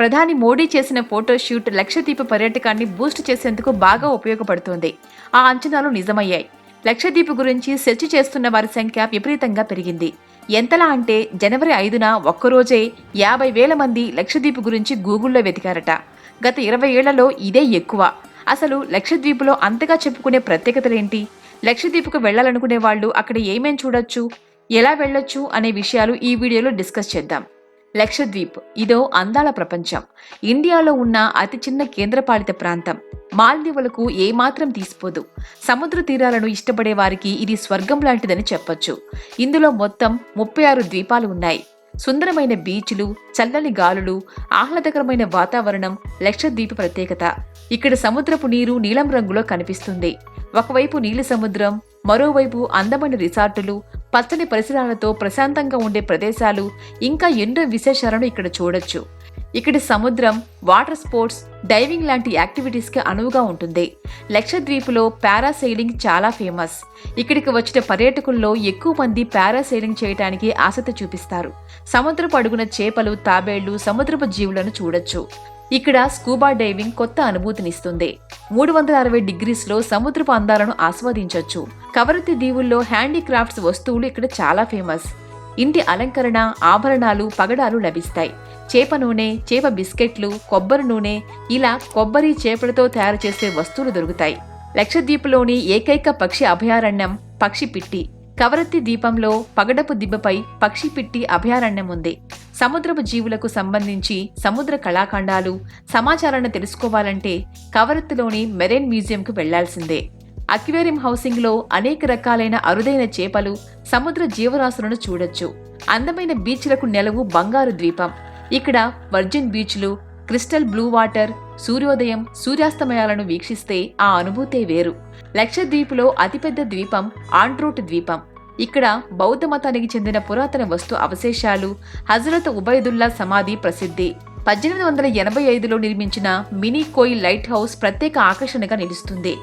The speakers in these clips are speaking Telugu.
ప్రధాని మోడీ చేసిన ఫోటో షూట్ లక్షద్వీప్ పర్యాటకాన్ని బూస్ట్ చేసేందుకు బాగా ఉపయోగపడుతోంది. ఆ అంచనాలు నిజమయ్యాయి. లక్షద్వీప్ గురించి సెర్చ్ చేస్తున్న వారి సంఖ్య విపరీతంగా పెరిగింది. ఎంతలా అంటే జనవరి ఐదున ఒక్కరోజే యాభై వేల మంది లక్షద్వీప్ గురించి గూగుల్లో వెతికారట. గత ఇరవై ఏళ్ళలో ఇదే ఎక్కువ. అసలు లక్షద్వీపులో అంతగా చెప్పుకునే ప్రత్యేకతలేంటి? లక్షద్వీప్కు వెళ్ళాలనుకునే వాళ్ళు అక్కడ ఏమేం చూడొచ్చు? ఎలా వెళ్ళొచ్చు? అనే విషయాలు ఈ వీడియోలో డిస్కస్ చేద్దాం. లక్షద్వీప్ ఇదో అందాల ప్రపంచం. ఇండియాలో ఉన్న అతి చిన్న కేంద్రపాలిత ప్రాంతం. మాల్దీవులకు ఏమాత్రం తీసిపోదు. సముద్ర తీరాలను ఇష్టపడే వారికి ఇది స్వర్గం లాంటిదని చెప్పొచ్చు. ఇందులో మొత్తం ముప్పై ఆరు ద్వీపాలు ఉన్నాయి. సుందరమైన బీచ్లు చల్లని గాలులు ఆహ్లాదకరమైన వాతావరణం లక్షద్వీప ప్రత్యేకత. ఇక్కడ సముద్రపు నీరు నీలం రంగులో కనిపిస్తుంది. ఒకవైపు నీలి సముద్రం మరోవైపు అందమైన రిసార్టులు పచ్చని పరిసరాలతో ప్రశాంతంగా ఉండే ప్రదేశాలు ఇంకా ఎన్నో విశేషాలను ఇక్కడ చూడొచ్చు. ఇక్కడి సముద్రం వాటర్ స్పోర్ట్స్ డైవింగ్ లాంటి యాక్టివిటీస్కి అనువుగా ఉంటుంది. లక్షద్వీపులో పారాసైలింగ్ చాలా ఫేమస్. ఇక్కడికి వచ్చిన పర్యాటకుల్లో ఎక్కువ మంది పారాసైలింగ్ చేయడానికి ఆసక్తి చూపిస్తారు. సముద్రపు అడుగున చేపలు తాబేళ్ళు సముద్రపు జీవులను చూడొచ్చు. ఇక్కడ స్కూబా డైవింగ్ కొత్త అనుభూతినిస్తుంది. మూడు వందల అరవై డిగ్రీస్లో సముద్రపు అందాలను ఆస్వాదించవచ్చు కవరతి దీవుల్లో హ్యాండీక్రాఫ్ట్స్ వస్తువులు ఇక్కడ చాలా ఫేమస్. ఇంటి అలంకరణ ఆభరణాలు పగడాలు లభిస్తాయి. చేప నూనె చేప బిస్కెట్లు కొబ్బరి నూనె ఇలా కొబ్బరి చేపలతో తయారు చేసే వస్తువులు దొరుకుతాయి. లక్షద్వీప్లోని ఏకైక పక్షి అభయారణ్యం పక్షి పిట్టి. కవరత్తి దీపంలో పగడపు దిబ్బపై పక్షి పిట్టి అభయారణ్యం ఉంది. సముద్రపు జీవులకు సంబంధించి సముద్ర కళాఖండాలు సమాచారాన్ని తెలుసుకోవాలంటే కవరత్తిలోని మెరైన్ మ్యూజియంకు వెళ్ళాల్సిందే. అక్వేరియం హౌసింగ్లో అనేక రకాలైన అరుదైన చేపలు సముద్ర జీవరాశులను చూడొచ్చు. అందమైన బీచ్లకు నెలవు బంగారు ద్వీపం. ఇక్కడ వర్జిన్ బీచ్లు క్రిస్టల్ బ్లూ వాటర్ సూర్యోదయం సూర్యాస్తమయాలను వీక్షిస్తే ఆ అనుభూతే వేరు. లక్షద్వీప్లో అతిపెద్ద ద్వీపం ఆండ్రూట్ ద్వీపం. ఇక్కడ బౌద్ధ మతానికి చెందిన పురాతన వస్తు అవశేషాలు హజరత్ ఉబైదుల్లా సమాధి ప్రసిద్ధి. పద్దెనిమిది వందల ఎనభై ఐదులో నిర్మించిన మినీ కోయి లైట్ హౌస్ ప్రత్యేక ఆకర్షణగా నిలుస్తుంది.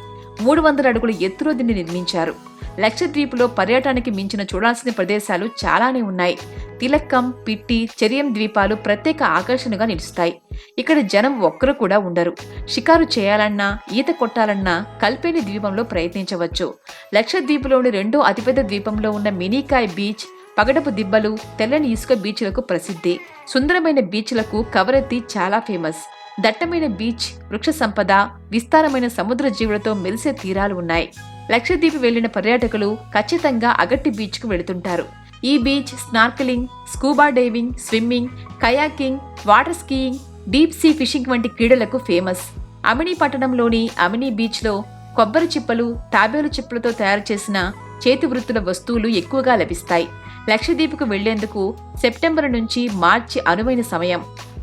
మూడు వందల అడుగుల ఎత్తులో దీన్ని నిర్మించారు. లక్షద్వీపులో పర్యటనకి మించిన చూడాల్సిన ప్రదేశాలు చాలానే ఉన్నాయి. తిలక్కం పిట్టి చెరియం ద్వీపాలు ప్రత్యేక ఆకర్షణగా నిలుస్తాయి. ఇక్కడ జనం ఒక్కరు కూడా ఉండరు. షికారు చేయాలన్నా ఈత కొట్టాలన్నా కల్పేని ద్వీపంలో ప్రయత్నించవచ్చు. లక్షద్వీపులోని రెండో అతిపెద్ద ద్వీపంలో ఉన్న మినీకాయ్ బీచ్ పగడపు దిబ్బలు తెల్లని ఇసుక బీచ్లకు ప్రసిద్ధి. సుందరమైన బీచ్లకు కవరత్తి చాలా ఫేమస్. దట్టమైన బీచ్ వృక్ష సంపద విస్తారమైన సముద్ర జీవులతో మెరిసే తీరాలు ఉన్నాయి. లక్షద్వీప్ వెళ్ళిన పర్యాటకులు ఖచ్చితంగా అగట్టి బీచ్కు వెళుతుంటారు. ఈ beach snorkelling scuba diving swimming kayaking water skiing deep sea fishing వంటి క్రీడలకు ఫేమస్. అమిని పట్టణంలోని అమిని బీచ్లో కొబ్బరి చిప్పలు తాబేలు చిప్పలతో తయారు చేసిన చేతి వృత్తుల వస్తువులు ఎక్కువగా లభిస్తాయి. లక్షద్వీప్కు వెళ్ళేందుకు సెప్టెంబర్ నుంచి మార్చి అనువైన సమయం.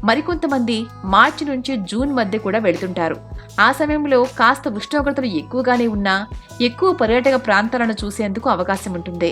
మరికొంతమంది మార్చి నుంచి జూన్ మధ్య కూడా వెళుతుంటారు. ఆ సమయంలో కాస్త ఉష్ణోగ్రతలు ఎక్కువగానే ఉన్నా ఎక్కువ పర్యాటక ప్రాంతాలను చూసేందుకు అవకాశం ఉంటుంది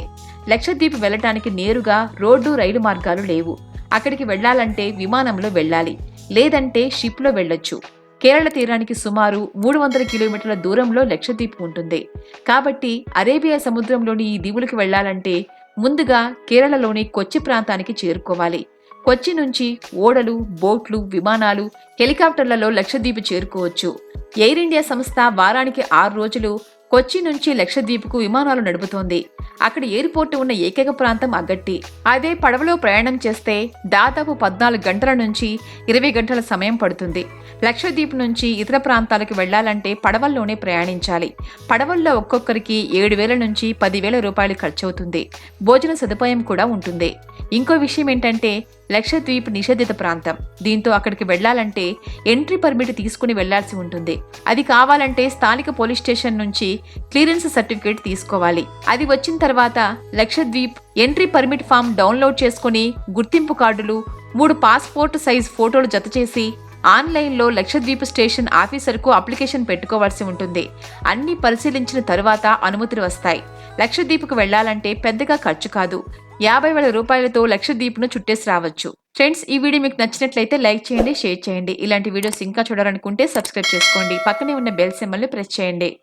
లక్షద్వీప్ వెళ్ళటానికి నేరుగా రోడ్డు రైలు మార్గాలు లేవు. అక్కడికి వెళ్ళాలంటే విమానంలో వెళ్ళాలి లేదంటే షిప్లో వెళ్ళొచ్చు. కేరళ తీరానికి సుమారు మూడు వందల కిలోమీటర్ల దూరంలో లక్షద్వీప్ ఉంటుంది. కాబట్టి అరేబియా సముద్రంలోని ఈ దీవులకు వెళ్ళాలంటే ముందుగా కేరళలోని కొచ్చి ప్రాంతానికి చేరుకోవాలి. కొచ్చి నుంచి ఓడలు బోట్లు విమానాలు హెలికాప్టర్లలో లక్షద్వీప్ చేరుకోవచ్చు. ఎయిర్ ఇండియా సంస్థ వారానికి ఆరు రోజులు కొచ్చి నుంచి లక్షద్వీప్కు విమానాలు నడుపుతోంది. అక్కడ ఎయిర్పోర్ట్ ఉన్న ఏకైక ప్రాంతం అగట్టి. అదే పడవలో ప్రయాణం చేస్తే దాదాపు పద్నాలుగు గంటల నుంచి ఇరవై గంటల సమయం పడుతుంది. లక్షద్వీప్ నుంచి ఇతర ప్రాంతాలకు వెళ్ళాలంటే పడవల్లోనే ప్రయాణించాలి. పడవల్లో ఒక్కొక్కరికి ఏడు వేల నుంచి పదివేల రూపాయలు ఖర్చవుతుంది. భోజన సదుపాయం కూడా ఉంటుంది. ఇంకో విషయం ఏంటంటే లక్షద్వీప్ నిషేధిత ప్రాంతం. దీంతో అక్కడికి వెళ్ళాలంటే ఎంట్రీ పర్మిట్ తీసుకుని వెళ్ళాల్సి ఉంటుంది. అది కావాలంటే స్థానిక పోలీస్ స్టేషన్ నుంచి క్లియరెన్స్ సర్టిఫికేట్ తీసుకోవాలి. అది వచ్చిన తర్వాత Lakshadweep entry permit form download చేసుకుని గుర్తింపు కార్డులు మూడు పాస్పోర్ట్ సైజ్ ఫోటోలు జతచేసి ఆన్లైన్లో లక్షద్వీప్ స్టేషన్ ఆఫీసర్కు అప్లికేషన్ పెట్టుకోవాల్సి ఉంటుంది. అన్ని పరిశీలించిన తరువాత అనుమతులు వస్తాయి. లక్షద్వీప్కు వెళ్ళాలంటే పెద్దగా ఖర్చు కాదు. యాభై వేల రూపాయలతో లక్షద్వీప్ను చుట్టేసి రావచ్చు. ఫ్రెండ్స్ ఈ వీడియో మీకు నచ్చినట్లయితే లైక్ చేయండి షేర్ చేయండి. ఇలాంటి వీడియోస్ ఇంకా చూడాలనుకుంటే సబ్స్క్రైబ్ చేసుకోండి. పక్కనే ఉన్న బెల్ సింబల్ని ప్రెస్ చేయండి.